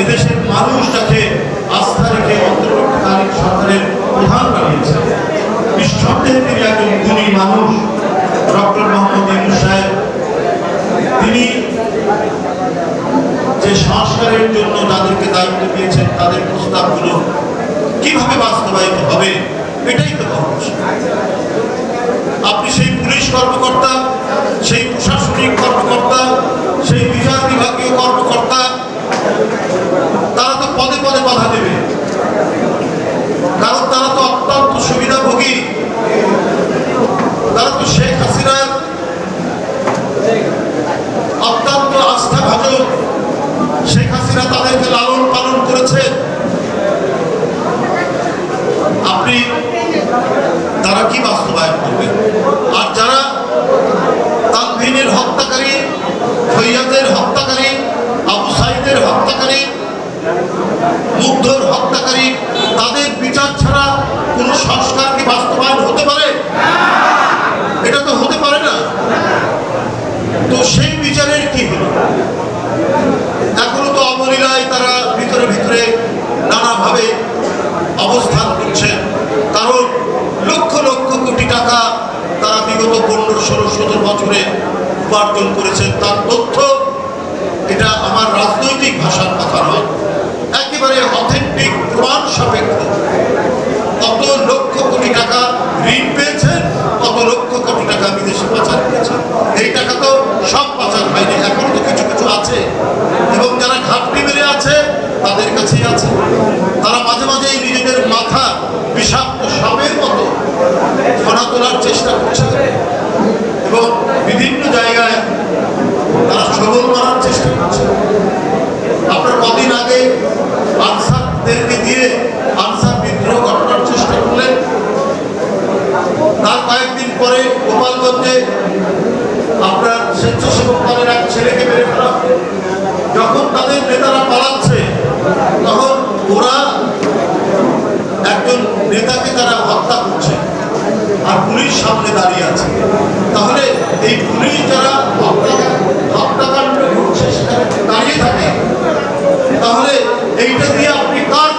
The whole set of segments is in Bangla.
এদেশের মানুষ তাকে আস্থা রেখে অন্তর্বর্তীকালীন সরকারের প্রধান বানিয়েছে নিঃসন্দেহে তিনি একজন গুণী মানুষ, ডক্টর মোহাম্মদ ইমু সাহেব। তিনি যে সংস্কারের জন্য তাদেরকে দায়িত্ব দিয়েছেন, তাদের প্রস্তাবগুলো কীভাবে বাস্তবায়িত হবে এটাই তো বড় বিষয়। আপনি সেই পুলিশ কর্মকর্তা সেই প্রশাসনিক কর্মকর্তা সেই বিচার বিভাগীয় কর্মকর্তা তারা তো পদে পদে বাধা দেবে কারণ তারা তো অত্যন্ত সুবিধাভোগী তারা তো শেখ হাসিনার অত্যন্ত আস্থাভাজন শেখ হাসিনা তাদেরকে লালন পালন করেছে আপনি তারা কি বাস্তবায়ন করবেন আর যারা তানভিনের হত্যাকারী ফৈয়াদের হত্যাকারী আবু সাইদের হত্যাকারী মুগ্ধর হত্যাকারী, তাদের বিচার ছাড়া কোনো সংস্কার কি বাস্তবায়ন হতে পারে? এটা তো হতে পারে না। তো সেই বিচারের কি হলো? এখনও তো অবলীলায় তারা ভিতরে ভিতরে নানাভাবে অবস্থান করছেন। কারণ লক্ষ লক্ষ কোটি টাকা তারা বিগত পনেরো, ষোলো, সতেরো বছরে উপার্জন করেছেন। তার তথ্য, এটা আমার রাজনৈতিক ভাষার কথা নয়। একেবারে এই পুলিশ যারা হত্যা- হত্যাকাণ্ড ঘটছে সেখানে দাঁড়িয়ে থাকে, তাহলে এইটা দিয়ে আপনি কার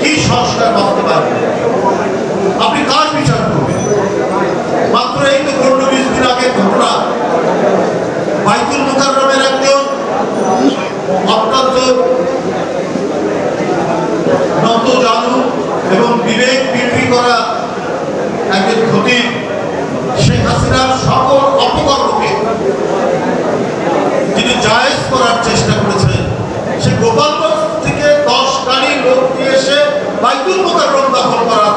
কি সংস্কার বাস্তবায়ন আপনি কার বিচার করবেন মাত্র এই তো পনেরো বিশ দিন আগের ঘটনা বাইতুল মুকাররমের একজন অত্যন্ত নত জানু এবং বিবেক বিক্রি করা একজন ক্ষতি শেখ হাসিনার সকল অপকর্মকে তিনি জায়েজ করার চেষ্টা করেছেন সে গোপালগঞ্জ থেকে দশ গাড়ি লোক নিয়ে এসে বাইতুল মোকাররম দখল করার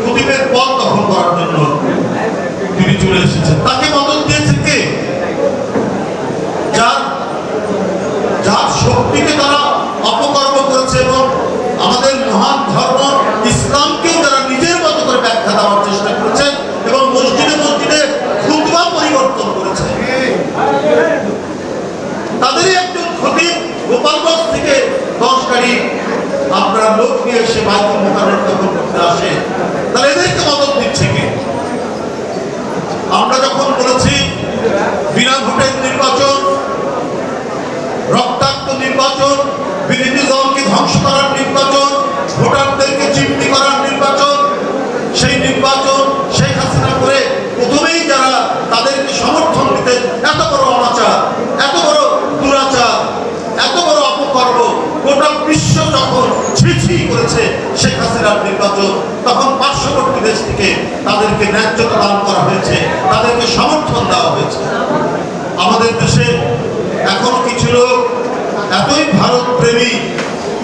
খতিবের পদ দখল করার জন্য তিনি চলে এসেছেন তাকে মদত দিয়েছে কে যার যার শক্তিকে তারা অপকর্ম করেছে এবং আমাদের মহান ধর্ম ইসলামকেও তারা নিজের মতো করে ব্যাখ্যা দেওয়ার চেষ্টা করেছেন এবং মসজিদে মসজিদে খুতবা পরিবর্তন করেছে তাদেরই একজন খতিব গোপালগঞ্জ থেকে দশ গাড়ি আপনার লোক নিয়ে এসে বাইতুল মোকাররম দখল করতে আসে তাহলে এদেরকে মদত দিচ্ছে কে আমরা যখন বলেছি বিনা ভোটের নির্বাচন রক্তাক্ত নির্বাচন বিরোধী দলকে ধ্বংস করার নির্বাচন, ভোটারদেরকে চিমনি করার নির্বাচন, সেই নির্বাচন শেখ হাসিনা করে প্রথমেই যারা তাদেরকে সমর্থন দিতেন, এত বড় অনাচার, এত বড় দুরাচার, এত বড় অপকর্ম, গোটা বিশ্ব যখন ছিছি করেছে শেখ হাসিনার নির্বাচন, তখন পার্শ্ববর্তী দেশ থেকে তাদেরকে ন্যায্যতা দান করা হয়েছে, তাদেরকে সমর্থন দেওয়া হয়েছে। আমাদের দেশে এখনও কিছু লোক, এতই ভারত প্রেমী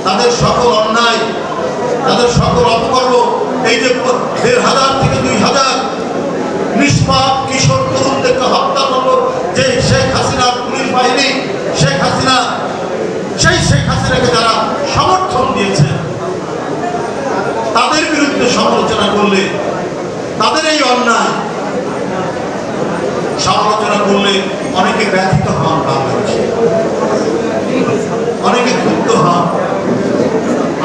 তাদের সকল অন্যায়, তাদের সকল অপকর্ম, এই যে দেড় হাজার থেকে দুই হাজার নিষ্পাপ কিশোর তরুণদেরকে হত্যা করল যে শেখ হাসিনার পুলিশ বাহিনী, শেখ হাসিনা, সেই শেখ হাসিনাকে যারা সমর্থন দিয়েছে, তাদের বিরুদ্ধে সমালোচনা করলে তাদের এই অন্যায়, সমালোচনা করলে অনেকে ব্যথিত হন বাংলাদেশে। অনেকে ক্ষুব্ধ হন।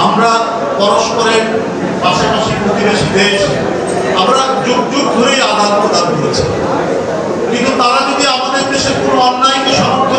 আমরা পরস্পরের পাশাপাশি প্রতিবেশী দেশ, আমরা যুগ যুগ ধরেই আদান প্রদান করেছি। কিন্তু তারা যদি আমাদের দেশের কোনো অন্যায়কে সমর্থন